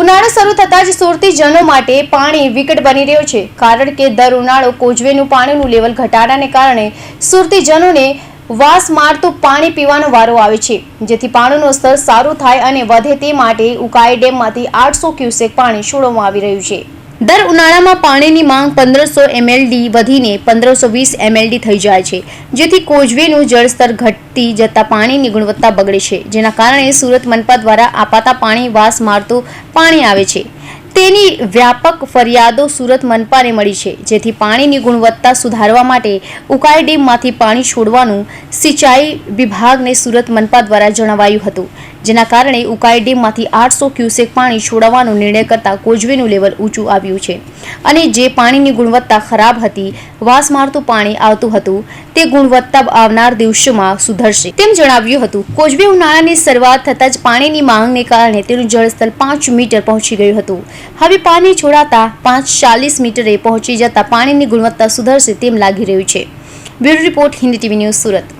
ઉનાળો શરૂ થતાં જ સુરતીજનો માટે પાણી વિકટ બની રહ્યો છે. કારણ કે દર ઉનાળો કોજવેનું પાણીનું લેવલ ઘટાડાને કારણે સુરતીજનોને વાસ મારતું પાણી પીવાનો વારો આવે છે. જેથી પાણીનું સ્તર સારું થાય અને વધે તે માટે ઉકાઈ ડેમમાંથી આઠસો ક્યુસેક પાણી છોડવામાં આવી રહ્યું છે. દર ઉનાળામાં પાણીની માંગ પંદરસો એમએલડી વધીને પંદરસો વીસ એમએલડી થઈ જાય છે, જેથી કોજવેનું જળસ્તર ઘટતી જતા પાણીની ગુણવત્તા બગડે છે, જેના કારણે સુરત મનપા દ્વારા આપાતા પાણી વાસ મારતું પાણી આવે છે. તેની વ્યાપક ફરિયાદો સુરત મનપાને મળી છે, જેથી પાણીની ગુણવત્તા સુધારવા માટે ઉકાઈ ડેમમાંથી પાણી છોડવાનું સિંચાઈ વિભાગને સુરત મનપા દ્વારા જણાવાયું હતું, જેના કારણે ઉકાઈ ડેમમાંથી આઠસો ક્યુસેક પાણી છોડવાનો નિર્ણય કરતા કોજવેનું લેવલ ઊંચું આવ્યું છે. અને જે પાણીની ગુણવત્તા ખરાબ હતી, વાસ મારતું પાણી આવતું હતું, તે ગુણવત્તા આવનાર દિવસોમાં સુધરશે. તેમ જણાવ્યું હતું, કોજબી ઉનાળાની શરૂઆત થતાં જ પાણીની માંગને કારણે તેનું જળસ્તર પાંચ મીટર પહોંચી ગયું હતું. હવે પાણી છોડાતા પાંચ ચાલીસ મીટરે પહોંચી જતા પાણીની ગુણવત્તા સુધરશે તેમ લાગી રહ્યું છે. Bureau report, Hindi TV news Surat.